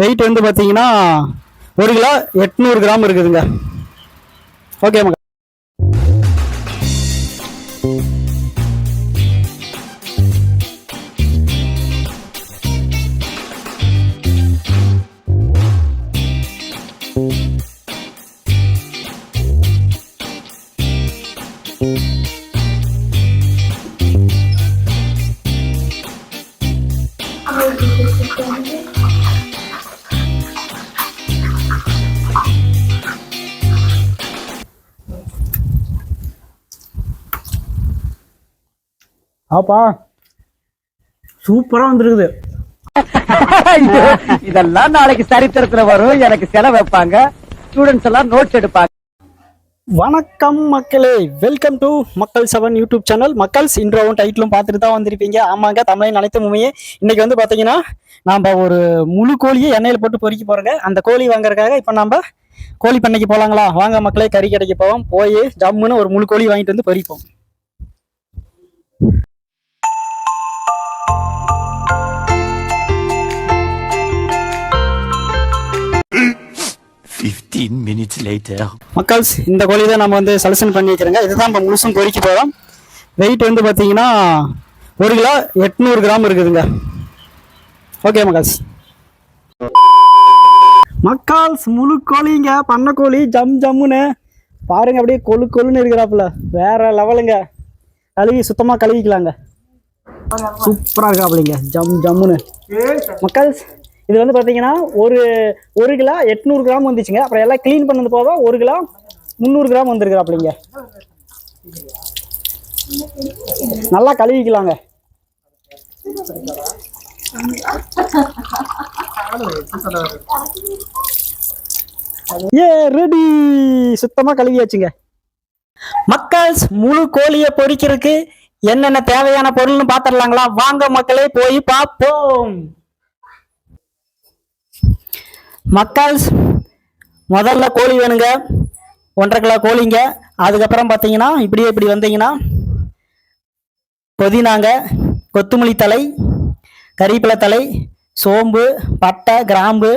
Wait வந்து பார்த்தீங்கன்னா ஒரு கிலோ எட்நூறு கிராம் இருக்குதுங்க. ஓகே ஆப்பா. சூப்பராக வந்துருக்குது. இதெல்லாம் நாளைக்கு சரித்திரத்துல வரும். எனக்கு செலவு வைப்பாங்க. ஸ்டூடெண்ட்ஸ் எல்லாம் நோட்ஸ் எடுப்பாங்க. வணக்கம் மக்களே. Welcome to Makkal seven YouTube channel. மக்கள்ஸ் இன்ட்ரோவும் டைட்டிலும் பார்த்துட்டு தான் வந்திருப்பீங்க. ஆமாங்க தமிழின் அனைத்து உண்மையே. இன்னைக்கு வந்து பார்த்தீங்கன்னா நாம் ஒரு முழு கோழியை எண்ணெயில் போட்டு பொறிக்க போகிறோங்க அந்த கோழி வாங்குறதுக்காக இப்போ நம்ம கோழி பண்ணைக்கு போகலாங்களா வாங்க மக்களே கறி கடைக்கு போவோம். போய் ஜம்முன்னு ஒரு முழு கோழி வாங்கிட்டு வந்து பொரிப்போம் later. மக்கள்ஸ் இந்த கோழி தான் நம்ம வந்து செலக்ஷன் பண்ணி வைக்கிறோங்க. இதுதான் நம்ம முழுசும் பொறிக்க போகிறோம் வெயிட் வந்து பார்த்தீங்கன்னா ஒரு கிலோ எட்நூறு கிராம் இருக்குதுங்க. ஓகே மக்கள்ஸ். மக்கால்ஸ் முழு கோழிங்க பண்ண கோழி ஜம் ஜம்முன்னு. பாருங்க அப்படியே கொழு கொழுன்னு இருக்கிறாப்புல. வேற லெவலுங்க. கழுவி சுத்தமாக கழுவிக்கலாங்க. சூப்பராக இருக்காப்புலிங்க ஜம் ஜம்முன்னு. மக்கால்ஸ் இது வந்து பார்த்தீங்கன்னா ஒரு ஒரு கிலோ எட்நூறு கிராம் வந்துச்சுங்க. அப்புறம் எல்லாம் க்ளீன் பண்ணது போக ஒரு கிலோ முந்நூறு கிராம் வந்துருக்குறாப்புலிங்க. நல்லா கழுவிக்கலாங்க. ஏ ரெடி சுத்தமாக கழுவியாச்சுங்க. மக்கள்ஸ் முழு கோழியை பொறிக்கிறதுக்கு என்னென்ன தேவையான பொருள்னு பார்த்துடலாங்களா வாங்க மக்களே போய் பார்ப்போம். மக்கால்ஸ் முதல்ல கோழி வேணுங்க. ஒன்றரை கிலோ கோழிங்க. அதுக்கப்புறம் பார்த்தீங்கன்னா இப்படியே இப்படி வந்தீங்கன்னா புதினாங்க கொத்தமல்லி தலை கறிப்பிலை தலை சோம்பு பட்டை கிராம்பு.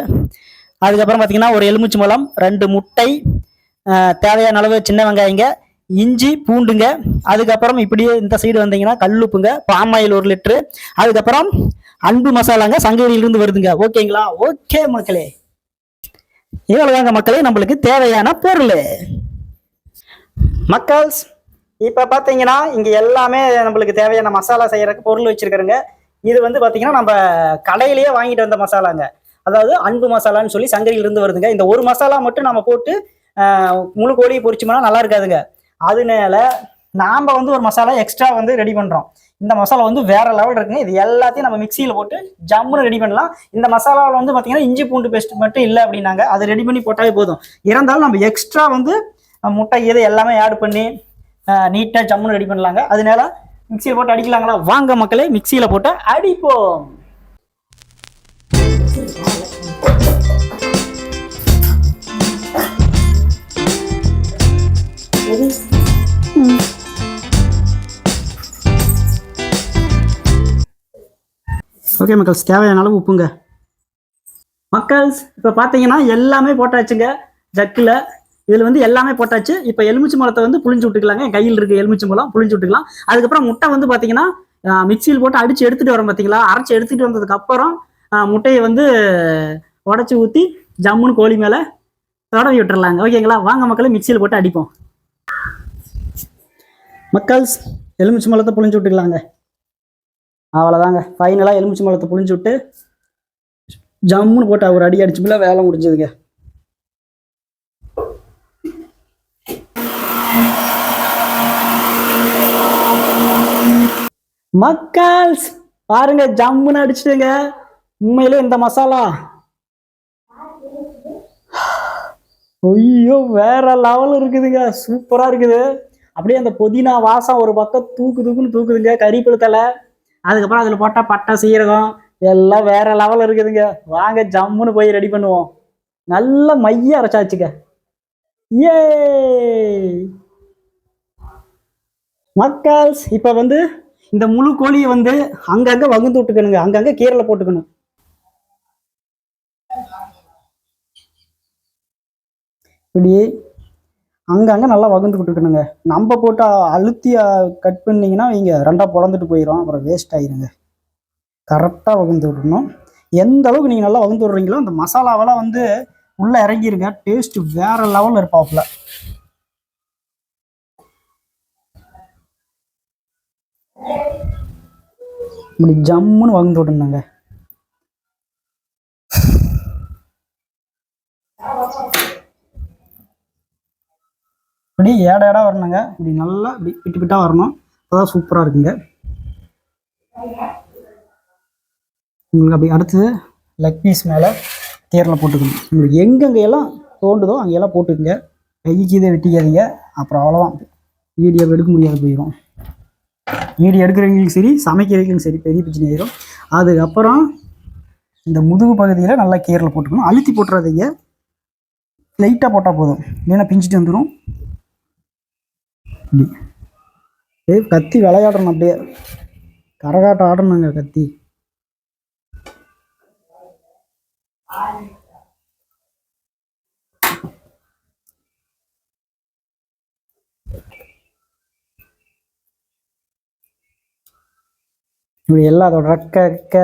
அதுக்கப்புறம் பார்த்தீங்கன்னா ஒரு எலுமிச்சை மலம் ரெண்டு முட்டை தேவையான அளவு சின்ன வெங்காயங்க இஞ்சி பூண்டுங்க. அதுக்கப்புறம் இப்படியே இந்த சைடு வந்தீங்கன்னா கல்லுப்புங்க பாமாயில் ஒரு லிட்ரு அதுக்கப்புறம் அன்பு மசாலாங்க சங்ககிரியிலிருந்து வருதுங்க. ஓகேங்களா? ஓகே மக்களே. இவ்வளவுதாங்க மக்களே நம்மளுக்கு தேவையான பொருள். மக்கள்ஸ் இப்போ பார்த்தீங்கன்னா இங்கே எல்லாமே நம்மளுக்கு தேவையான மசாலா செய்யறதுக்கு பொருள் வச்சுருக்குறேங்க இது வந்து பார்த்தீங்கன்னா நம்ம கடையிலேயே வாங்கிட்டு வந்த மசாலாங்க. அதாவது அன்பு மசாலான்னு சொல்லி சங்கரியிலிருந்து வருதுங்க. இந்த ஒரு மசாலா மட்டும் நம்ம போட்டு முழு கோழியை பொரிச்சோம்னா நல்லா இருக்காதுங்க. அதனால நாம் வந்து ஒரு மசாலா எக்ஸ்ட்ரா வந்து ரெடி பண்ணுறோம் இந்த மசாலா வந்து வேற லெவல் இருக்குங்க. இது எல்லாத்தையும் நம்ம மிக்சியில் போட்டு ஜம்முன்னு ரெடி பண்ணலாம். இந்த மசாலாவில் வந்து பார்த்தீங்கன்னா இஞ்சி பூண்டு பேஸ்ட் மட்டும் இல்லை அப்படின்னாங்க. அதை ரெடி பண்ணி போட்டாலே போதும். இருந்தாலும் நம்ம எக்ஸ்ட்ரா வந்து முட்டை இது எல்லாமே ஆட் பண்ணி நீட்டாக ஜம்முன்னு ரெடி பண்ணலாங்க. அதனால மிக்சியில் போட்டு அடிக்கலாங்களா? வாங்க மக்களே மிக்சியில் போட்டு அடிப்போம். ஓகே மக்கள்ஸ் தேவையான அளவு உப்புங்க. மக்கள்ஸ் இப்போ பார்த்தீங்கன்னா எல்லாமே போட்டாச்சுங்க. ஜக்கில் இதில் வந்து எல்லாமே போட்டாச்சு. இப்போ எலுமிச்சை மரத்தை வந்து புளிஞ்சு விட்டுக்கலாங்க. என் கையில் இருக்க எலுமிச்சை மரம் புளிஞ்சு விட்டுக்கலாம். அதுக்கப்புறம் முட்டை வந்து பார்த்தீங்கன்னா மிக்சியில் போட்டு அடிச்சு எடுத்துட்டு வரோம் பார்த்தீங்களா அரைச்சு எடுத்துட்டு வந்ததுக்கு அப்புறம் முட்டையை வந்து உடச்சி ஊற்றி ஜம்முன்னு கோழி மேலே தொடவி விட்டுறலாங்க. ஓகேங்களா வாங்க மக்களே மிக்சியில் போட்டு அடிப்போம். மக்கள்ஸ் எலுமிச்சை மரத்தை புளிஞ்சு விட்டுக்கலாங்க. அவ்வளோதாங்க ஃபைனலாக எலுமிச்சை மலத்தை புளிஞ்சு விட்டு ஜம்முன்னு போட்டு ஒரு அடி அடிச்சுல வேலை முடிஞ்சதுங்க. மக்கால்ஸ் பாருங்க ஜம்முன்னு அடிச்சிட்டுங்க. உண்மையிலே இந்த மசாலா. ஐயோ வேற லெவல் இருக்குதுங்க. சூப்பரா இருக்குது. அப்படியே அந்த புதினா வாசம் ஒரு பக்கம் தூக்கு தூக்குன்னு தூக்குதுங்க. கறிப்பில் அதுக்கப்புறம் அதில் போட்டால் பட்டை சீரகம் எல்லாம் வேற லெவல் இருக்குதுங்க. வாங்க ஜம்முன்னு போய் ரெடி பண்ணுவோம். நல்ல மைய அரைச்சாச்சுங்க ஏ மக்கள்ஸ் இப்போ வந்து இந்த முழு கோழியை வந்து அங்கங்கே வகுந்து விட்டுக்கணுங்க. அங்கங்கே கீரலை போட்டுக்கணும். இப்படி அங்கங்கே நல்லா வகுந்து விட்டுக்கணுங்க நம்ம போட்டு அழுத்தி கட் பண்ணிங்கன்னா இங்கே ரெண்டாக பிறந்துட்டு போயிடும் அப்புறம் வேஸ்ட் ஆயிருங்க. கரெக்டாக வகுந்து விடணும். எந்த அளவுக்கு நீங்கள் நல்லா வகுந்து விடுறீங்களோ அந்த மசாலாவெல்லாம் வந்து உள்ளே இறங்கிருங்க. டேஸ்ட் வேற லெவலில் இருப்பாப்புல. இப்படி ஜம்முன்னு வகுந்து விடணுங்க. இப்படி ஏட ஏடா வரணுங்க. இப்படி நல்லா இப்படி பிட்டு பிட்டா வரணும். அதான் சூப்பராக இருக்குங்க. உங்களுக்கு அப்படி அடுத்தது லெக் பீஸ் மேலே தேரில் போட்டுக்கணும். உங்களுக்கு எங்கெங்கெல்லாம் தோண்டுதோ அங்கெல்லாம் போட்டுக்குங்க. கைக்கு இதை வெட்டிக்காதீங்க. அப்புறம் அவ்வளோதான் வீடியோ எடுக்க முடியாது போயிடும் வீடியோ எடுக்கிறவங்களுக்கும் சரி சமைக்கிறவங்களுக்கும் சரி பெரிய பிரச்சனை ஆயிரும். அதுக்கப்புறம் இந்த முதுகு பகுதியில் நல்லா கீரில் போட்டுக்கணும். அழுத்தி போட்டுறாதீங்க. லைட்டாக போட்டால் போதும். இல்லைன்னா பிஞ்சிட்டு வந்துடும் இப்படி ஏய் கத்தி விளையாடணும் அப்படியே. கரகாட்டம் ஆடணுங்க கத்தி. இப்படி எல்லாம் அதோட ரெக்க ரெக்க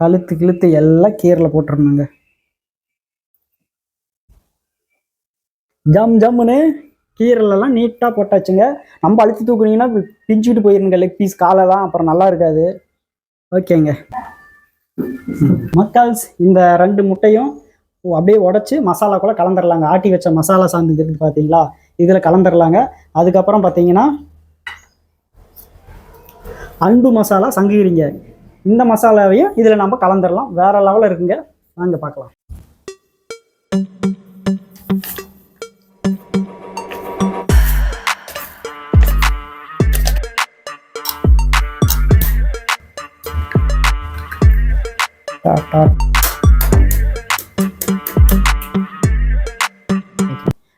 கழுத்து கிழுத்து எல்லாம் கீரில் போட்டுருணுங்க ஜம் ஜம்முன்னு. கீரலெல்லாம் நீட்டாக போட்டாச்சுங்க. நம்ம அழுத்தி தூக்குனீங்கன்னா பிஞ்சுக்கிட்டு போயிருங்க லெக் பீஸ் காலெல்லாம் அப்புறம் நல்லா இருக்காது. ஓகேங்க. மக்கால்ஸ் இந்த ரெண்டு முட்டையும் அப்படியே உடச்சி கூட கலந்துடலாங்க ஆட்டி வச்ச மசாலா சாந்து இருக்குது பார்த்தீங்களா இதில் கலந்துடலாங்க அதுக்கப்புறம் பார்த்தீங்கன்னா அன்பு மசாலா சங்குகிறீங்க இந்த மசாலாவையும் இதில் நம்ம கலந்துடலாம் வேற லெவலில் இருக்குங்க. வாங்க பார்க்கலாம். டா,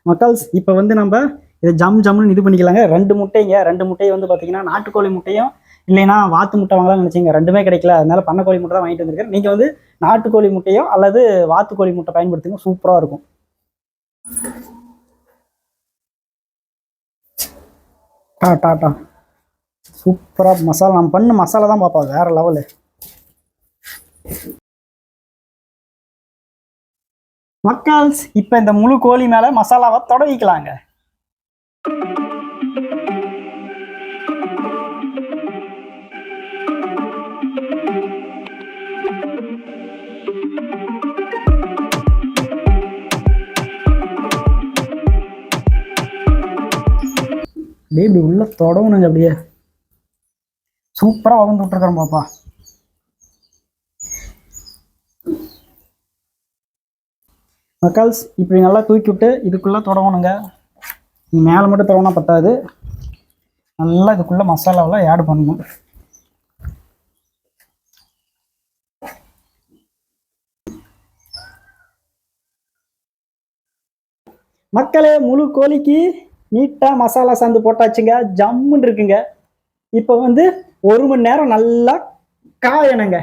மக்கள்ஸ் இப்போ வந்து நம்ம இதை ஜம் ஜம்னு இது பண்ணிக்கலாங்க. ரெண்டு முட்டைங்க. ரெண்டு முட்டையை வந்து பார்த்தீங்கன்னா நாட்டுக்கோழி முட்டையும் இல்லைன்னா வாத்து முட்டை வாங்கலாம்னு நினச்சிங்க. ரெண்டுமே கிடைக்கல. அதனால பண்ணக்கோழி முட்டை தான் வாங்கிட்டு வந்திருக்கேன். நீங்கள் வந்து நாட்டுக்கோழி முட்டையோ அல்லது வாத்துக்கோழி முட்டை பயன்படுத்துங்க. சூப்பராக இருக்கும். டா டா டா. சூப்பராக மசாலா. நம்ம பண்ண மசாலா தான் பார்ப்போம். வேறு லெவலு. மக்கள்ஸ் இப்போ இந்த முழு கோழி மேலே மசாலாவை தொடவிக்கலாங்க. அப்படியே இப்படி உள்ள தொடவணுங்க அப்படியே. சூப்பராக வளர்ந்து விட்டுருக்குறோம் பாப்பா. மக்கால்ஸ் இப்படி நல்லா தூக்கி விட்டு இதுக்குள்ளே தொடவணுங்க நீ மேலே மட்டும் தொடவனா பத்தாது. நல்லா இதுக்குள்ளே மசாலாவெல்லாம் ஆட் பண்ணணும். மக்களே முழு கோழிக்கு நீட்டாக மசாலா சாந்து போட்டாச்சுங்க. ஜம்முன்னு இருக்குங்க. இப்போ வந்து ஒரு மணி நேரம் நல்லா காயணுங்க.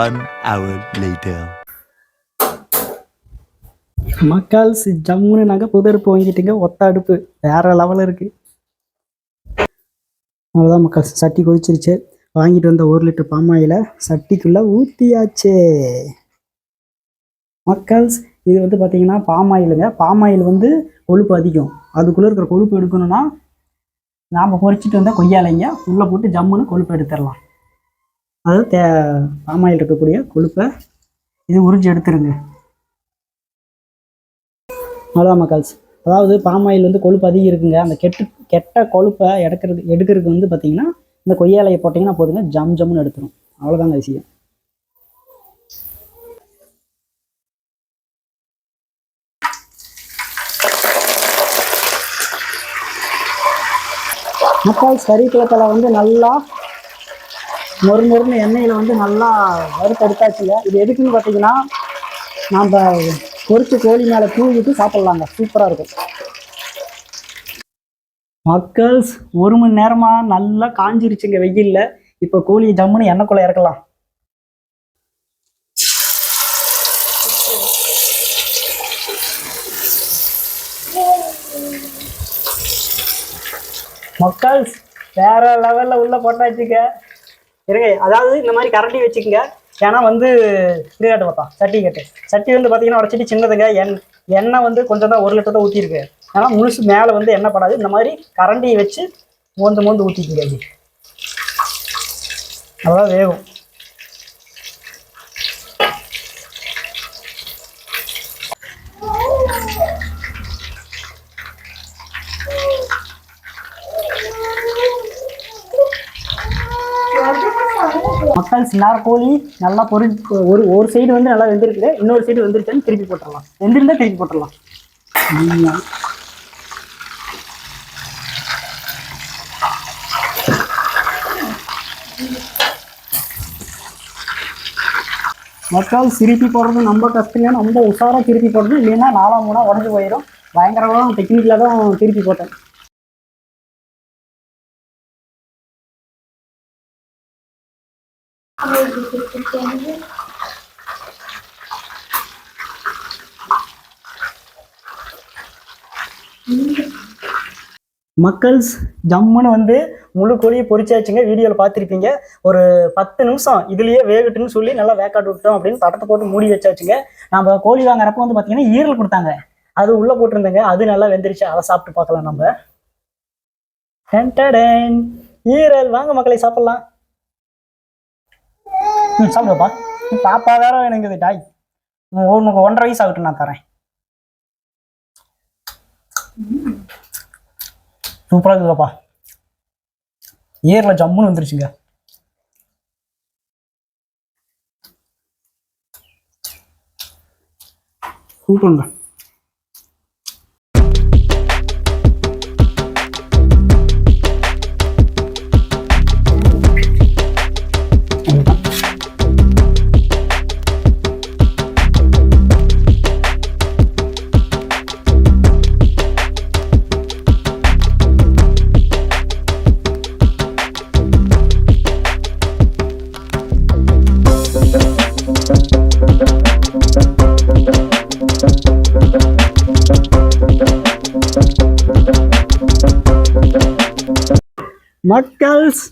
One hour later. மக்கால்ஸ் ஜம்முன்னு நாங்கள் புது அடுப்பு வாங்கிட்டுங்க ஒத்த அடுப்பு. வேற லெவலில் இருக்கு. அவ்வளோதான் மக்கள்ஸ் சட்டி கொதிச்சிருச்சு. வாங்கிட்டு வந்த ஒரு லிட்டர் பாமாயில் சட்டிக்குள்ளே ஊற்றியாச்சு மக்கள்ஸ் இது வந்து பார்த்தீங்கன்னா பாமாயிலுங்க பாமாயில் வந்து கொழுப்பு அதிகம். அதுக்குள்ளே இருக்கிற கொழுப்பு எடுக்கணும்னா நாம் பொறிச்சிட்டு வந்தால் கொய்யாலைங்க உள்ளே போட்டு ஜம்முன்னு கொழுப்பு எடுத்துடலாம். அதாவது தே பாமாயில் இருக்கக்கூடிய கொழுப்பை இது உறிஞ்சி எடுத்துருங்க. அதான் மக்கள்ஸ். அதாவது பாமாயில் வந்து கொழுப்பு அதிகம் இருக்குங்க. அந்த கெட்டு கெட்ட கொழுப்பை எடுக்கிறது எடுக்கிறதுக்கு வந்து பார்த்தீங்கன்னா இந்த கொய்யாலையை போட்டிங்கன்னா போதுங்க. ஜம் ஜம்முன்னு எடுத்துரும். அவ்வளோதாங்க விஷயம். மக்கள் கறிக்குளத்தில் வந்து நல்லா மொறு மொறுன்னு எண்ணெயில் வந்து நல்லா வறுத்தெடுத்தாச்சுங்க. இது எதுக்குன்னு பார்த்தீங்கன்னா நாம் பொறுத்து கோழி மேலே தூவிட்டு சாப்பிட்லாங்க. சூப்பராக இருக்கும். மக்கள்ஸ் ஒரு மணி நேரமாக நல்லா காஞ்சிருச்சுங்க வெயிலில். இப்போ கோழி ஜம்முன்னு எண்ணெய்க்குள்ள இறக்கலாம். மக்கள்ஸ் வேற லெவல்ல உள்ள போட்டாச்சுங்க. இருங்க. அதாவது இந்த மாதிரி கரண்டி வச்சுக்கோங்க. ஏன்னா வந்து இது கேட்டு பார்த்தா சட்டி கட்டு சட்டி வந்து பார்த்தீங்கன்னா உடச்சிட்டு சின்னதுங்க. எண் எண்ணெய் வந்து கொஞ்சம் தான் ஒரு லிட்டர் தான் ஊற்றிருக்கு ஏன்னா முழுசு மேலே வந்து எண்ணெய் படாது. இந்த மாதிரி கரண்டியை வச்சு மோந்து மோந்து ஊற்றிக்குங்க அது அதான் வேகும். மக்கள் சின்னார் கோழி நல்லா பொரி ஒரு ஒரு சைடு வந்து நல்லா வெந்திருக்குது இன்னொரு சைடு வெந்திருச்சுன்னு திருப்பி போட்டுடலாம். வெந்திருந்தா திருப்பி போட்டுடலாம். மக்கள் திருப்பி போடுறது ரொம்ப கஷ்டங்க. ரொம்ப உஷாராக திருப்பி போடுறது. இல்லைன்னா நாலாம் மூணாக உடஞ்சு போயிடும் பயங்கரமாக டெக்னிக்கில் தான் திருப்பி போட்டேன். மக்கள்ஸ் ஜம்முன்னு வந்து முழு கோழியை பொரிச்சாச்சுங்க வீடியோவில் பார்த்துருப்பீங்க. ஒரு பத்து நிமிஷம் இதுலேயே வேகட்டுன்னு சொல்லி நல்லா வேக்காட்டு விட்டோம் அப்படின்னு தட்டத்தை போட்டு மூடி வச்சாச்சுங்க. நம்ம கோழி வாங்குறப்ப வந்து பார்த்தீங்கன்னா ஈரல் கொடுத்தாங்க. அது உள்ளே போட்டிருந்தேங்க. அது நல்லா வெந்துருச்சு. அதை சாப்பிட்டு பார்க்கலாம் நம்ம. ஈரல். வாங்க மக்களை சாப்பிட்லாம். ம் சாப்பிடுப்பா பாப்பா வேற எனக்கு டாய். உனக்கு ஒன்றரை வயசு ஆகட்டும் நான் தரேன். சூப்பராக இருக்குதுப்பா. ஏரில் ஜம்முன்னு வந்துருச்சுங்க. சூப்பருங்க. மக்கள்ஸ்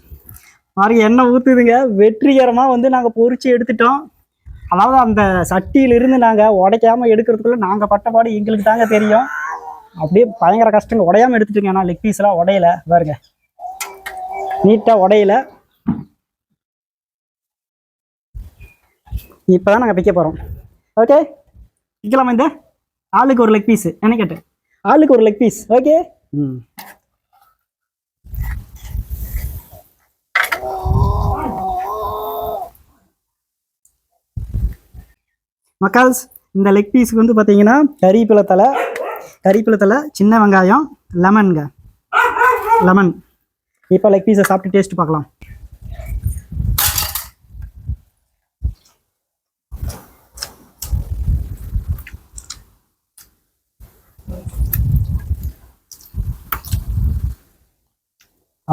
பாருங்க எண்ணெய் ஊற்றுதுங்க வெற்றிகரமாக வந்து நாங்கள் பொரிச்சு எடுத்துட்டோம். அதாவது அந்த சட்டியிலிருந்து நாங்கள் உடைக்காமல் எடுக்கிறதுக்குள்ளே நாங்கள் பட்ட பாடு எங்களுக்கு தாங்க தெரியும். அப்படியே பயங்கர கஷ்டங்க. உடையாமல் எடுத்துட்டுங்க. ஆனால் லெக் பீஸ்லாம் உடையல. பாருங்க. நீட்டாக உடையல. இப்போ தான் நாங்கள் பிக்க போகிறோம் ஓகே? பிக்கலாமா இந்த? ஆளுக்கு ஒரு லெக் பீஸ் என்ன கேட்டு. ஆளுக்கு ஒரு லெக் பீஸ் ஓகே? ம். மக்கால்ஸ் இந்த லெக் பீஸுக்கு வந்து பார்த்தீங்கன்னா கறிப்பிலை தலை கறிப்பிலை தலை சின்ன வெங்காயம் லெமனுங்க லெமன் இப்போ லெக் பீஸை சாப்பிட்டு டேஸ்ட் பார்க்கலாம்.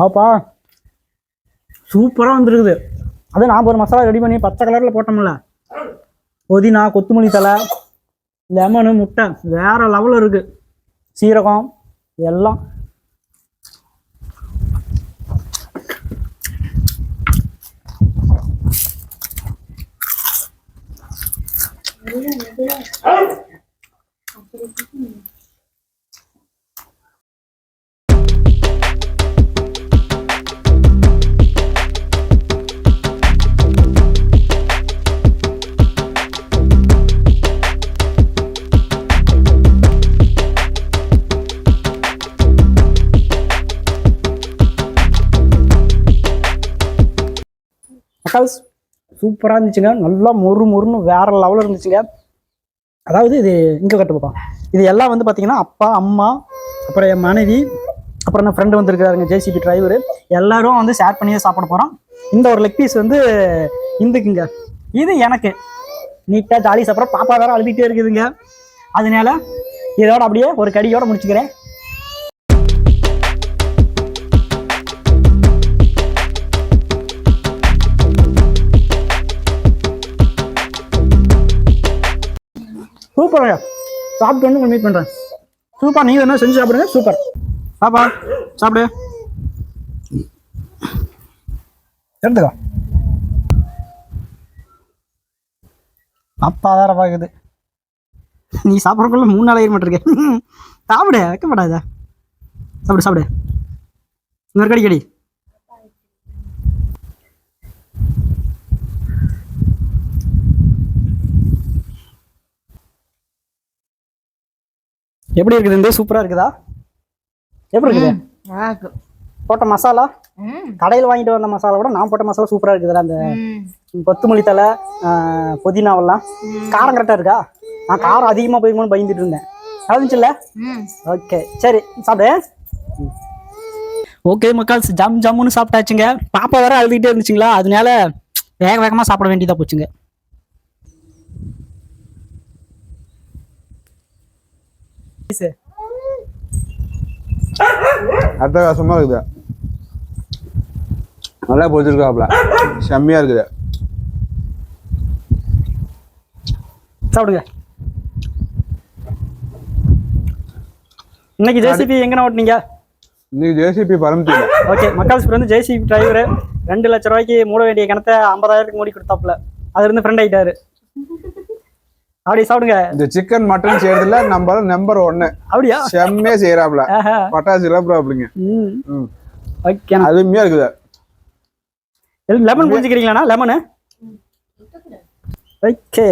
ஆப்பா சூப்பராக வந்துருக்குது. அது நான் ஒரு மசாலா ரெடி பண்ணி பச்சை கலரில் போட்டோம்ல. புதினா கொத்தமல்லி தலை லெமனு முட்டை வேற லெவலில் இருக்கு. சீரகம் எல்லாம். ஹவுஸ் சூப்பராக இருந்துச்சுங்க. நல்லா மொறு மொறுன்னு வேற லெவலில் இருந்துச்சுங்க. அதாவது இது இங்கே கட்டு இது எல்லாம் வந்து பார்த்தீங்கன்னா அப்பா அம்மா அப்புறம் என் மனைவி அப்புறம் என் ஃப்ரெண்டு வந்திருக்காருங்க ஜேசிபி டிரைவர் எல்லாரும் வந்து ஷேர் பண்ணியே சாப்பிட போகிறோம் இந்த ஒரு லெக் பீஸ் வந்து இந்துக்குங்க. இது எனக்கு. நீட்டாக ஜாலி சாப்பிட்ற பாப்பா வேற அழுதுகிட்டே இருக்குதுங்க. அதனால இதோட அப்படியே ஒரு கடியோட முடிச்சுக்கிறேன். சூப்பருங்க சாப்பிட்டு வந்து மீட் பண்ணுறேன் சூப்பர் நீங்கள் என்ன செஞ்சு சாப்பிடுங்க? சூப்பர். பாப்பா சாப்பிடு. எடுத்துக்கோ. அப்பா வேற பார்க்குது நீ சாப்பிட்றக்குள்ள மூணு நாள் ஆகிட இருக்கேன் சாப்பிடு வைக்கப்படாத சாப்பிடு சாப்பிடு. இன்னொரு கடி கடி எப்படி இருக்குது இந்த சூப்பரா இருக்குதா? எப்படி இருக்குது? போட்ட மசாலா? ம். கடையில் வாங்கிட்டு வந்த மசாலா விட நான் போட்ட மசாலா சூப்பரா இருக்குதுல அந்த கொத்தமல்லி தலை புதினாவெல்லாம். காரம் கரெக்டாக இருக்கா? நான் காரம் அதிகமாக போயிருமோன்னு பயந்துட்டு இருந்தேன். இருந்துச்சுல்ல ம். ஓகே சரி சாப்பிடு. ஓகே மக்கள் ஜம் ஜம்முன்னு சாப்பிட்டாச்சுங்க. பாப்பா வேற அழுதுகிட்டே இருந்துச்சுங்களா? அதனால வேக வேகமாக சாப்பிட வேண்டியதா போச்சுங்க. அட்டகாசமா இருக்குது. நல்லா பொரிச்சிருக்காப்ல. செம்மையா இருக்குது. சாப்பிடுங்க. இன்னைக்கு ஜேசிபி எங்கன ஓட்டுனீங்க? இன்னைக்கு ஜேசிபி பரமத்தில ஓகே மக்கள் ஸ்பீட் வந்து ஜேசிபி டிரைவர் ரெண்டு லட்ச ரூபாய்க்கு மூட வேண்டிய கிணத்த ஐம்பதாயிரத்துக்கு மூடி கொடுத்தாப்புல. அது இருந்து ஃப்ரெண்ட் ஆயிட்டாரு. அப்படி சாப்பிடுங்க. இந்த சிக்கன் மட்டன் செய்யறதுல நம்ம நம்பர் ஒன்னு அப்படியா? செம்மையா செய்யறாப்ல. பட்டாசு ம். ம். ஓகே அருமையா இருக்குது? லெமன் புரிஞ்சுக்கிறீங்களாண்ணா லெமனு ஓகே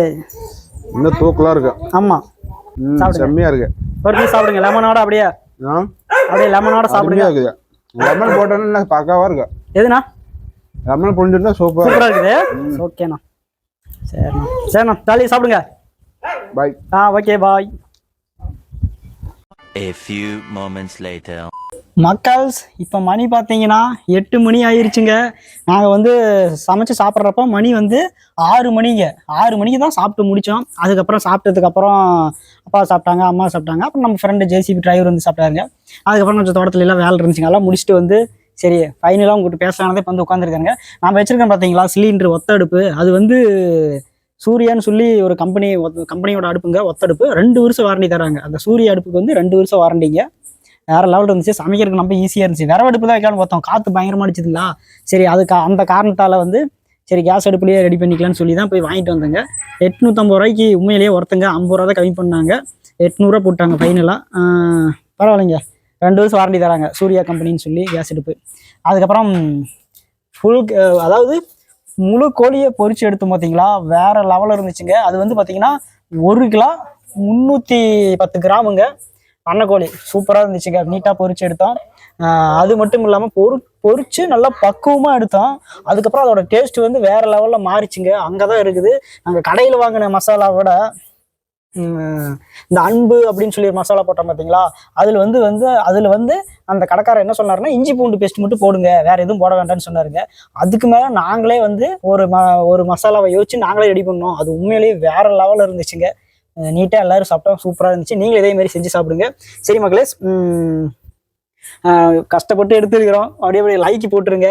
இன்னும் தூக்கலா இருக்கு. ஆமா. செம்மையா இருக்கு. ஒரு பீஸ் சாப்பிடுங்க லெமனோட அப்படியே. ஆ, அப்படியே லெமனோட சாப்பிடுங்க. இருக்குது? லெமன் போட்டோன்னா பக்காவா இருக்கு? எதுண்ணா? லெமன் புரிஞ்சுட்டா சூப்பர் இருக்குது? ஓகேண்ணா சரிண்ணா. சரிண்ணா ஜாலியாக சாப்பிடுங்க. Bye ah okay bye A few moments later. மக்கள்ஸ் இப்போ மணி பார்த்தீங்கன்னா எட்டு மணி ஆயிருச்சுங்க. நாங்கள் வந்து சமைச்சு சாப்பிட்றப்ப மணி வந்து ஆறு மணிங்க. ஆறு மணிக்கு தான் சாப்பிட்டு முடித்தோம் அதுக்கப்புறம் சாப்பிட்டதுக்கப்புறம் அப்பா சாப்பிட்டாங்க அம்மா சாப்பிட்டாங்க. அப்புறம் நம்ம ஃப்ரெண்டு ஜேசிபி டிரைவர் வந்து சாப்பிட்டாருங்க. அதுக்கப்புறம் கொஞ்சம் தோட்டத்துல எல்லாம் வேலை இருந்துச்சுங்க. எல்லாம் முடிச்சுட்டு வந்து சரி ஃபைனலாக உங்கள்கிட்ட பேசலானதே இப்ப வந்து உட்காந்துருக்காங்க நான் வச்சிருக்கேன் பார்த்தீங்களா சிலிண்டர் ஒத்த அடுப்பு அது வந்து சூர்யான்னு சொல்லி ஒரு கம்பெனி கம்பெனியோட அடுப்புங்க ஒத்தடுப்பு. ரெண்டு வருஷம் வாரண்டி தராங்க. அந்த சூரிய அடுப்புக்கு வந்து ரெண்டு வருஷம் வாரண்டிங்க வேற லெவல் இருந்துச்சு. சமைக்கிறதுக்கு ரொம்ப ஈஸியாக இருந்துச்சு. விறகு அடுப்பு தான் வைக்கலாம்னு பார்த்தோம். காற்று பயங்கரமாக அடிச்சதுங்களா? சரி அதுக்கு அந்த காரணத்தால் வந்து சரி கேஸ் அடுப்புலேயே ரெடி பண்ணிக்கலாம்னு சொல்லி தான் போய் வாங்கிட்டு வந்தேங்க. எட்நூற்றம்பது ரூபாய்க்கு உண்மையிலேயே ஒருத்தங்க ஐம்பது ரூபா தான் கம்மி பண்ணாங்க. எட்நூறுரூவா போட்டாங்க ஃபைனலாக பரவாயில்லைங்க. ரெண்டு வருஷம் வாரண்டி தராங்க. சூர்யா கம்பெனின்னு சொல்லி கேஸ் அடுப்பு. அதுக்கப்புறம் ஃபுல் அதாவது முழு கோழியை பொறிச்சு எடுத்து பார்த்தீங்களா வேற லெவலில் இருந்துச்சுங்க. அது வந்து பார்த்தீங்கன்னா ஒரு கிலோ முந்நூற்றி பத்து கிராமுங்க. அன்னக்கோழி சூப்பராக இருந்துச்சுங்க. நீட்டாக பொறிச்சு எடுத்தோம். அது மட்டும் இல்லாமல் பொரு பொறிச்சு நல்லா பக்குவமாக எடுத்தோம். அதுக்கப்புறம் அதோட டேஸ்ட் வந்து வேற லெவலில் மாறிச்சுங்க. அங்கே தான் இருக்குது. நாங்கள் கடையில் வாங்கின மசாலாவோட இந்த அன்பு அப்படின்னு சொல்லி ஒரு மசாலா போட்டோம் பார்த்தீங்களா? அதில் வந்து வந்து அதில் வந்து அந்த கடைக்காரர் என்ன சொன்னாருன்னா இஞ்சி பூண்டு பேஸ்ட் மட்டும் போடுங்க வேற எதுவும் போட வேண்டாம்னு சொன்னாருங்க. அதுக்கு மேலே நாங்களே வந்து ஒரு ம ஒரு மசாலாவை யோசிச்சு நாங்களே ரெடி பண்ணோம். அது உண்மையிலேயே வேற லெவலில் இருந்துச்சுங்க. நீட்டாக எல்லாரும் சாப்பிட்டா சூப்பராக இருந்துச்சு. நீங்களும் இதே மாதிரி செஞ்சு சாப்பிடுங்க. சரி மக்களே கஷ்டப்பட்டு எடுத்துருக்கிறோம். அப்படியே அப்படியே லைக் போட்டுருங்க.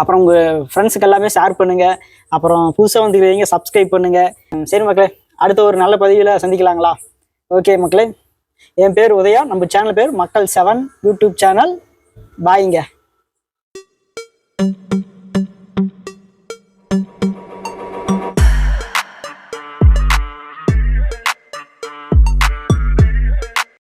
அப்புறம் உங்கள் ஃப்ரெண்ட்ஸுக்கு எல்லாமே ஷேர் பண்ணுங்கள் அப்புறம் புதுசாக வந்துக்கிறீங்க சப்ஸ்கிரைப் பண்ணுங்க. சரி மக்களே அடுத்த ஒரு நல்ல பதிவில் சந்திக்கலாங்களா? ஓகே மக்களே என் பேர் உதயா. நம்ம சேனல் பேர் மக்கள் செவன் யூடியூப் சேனல் பாய்ங்க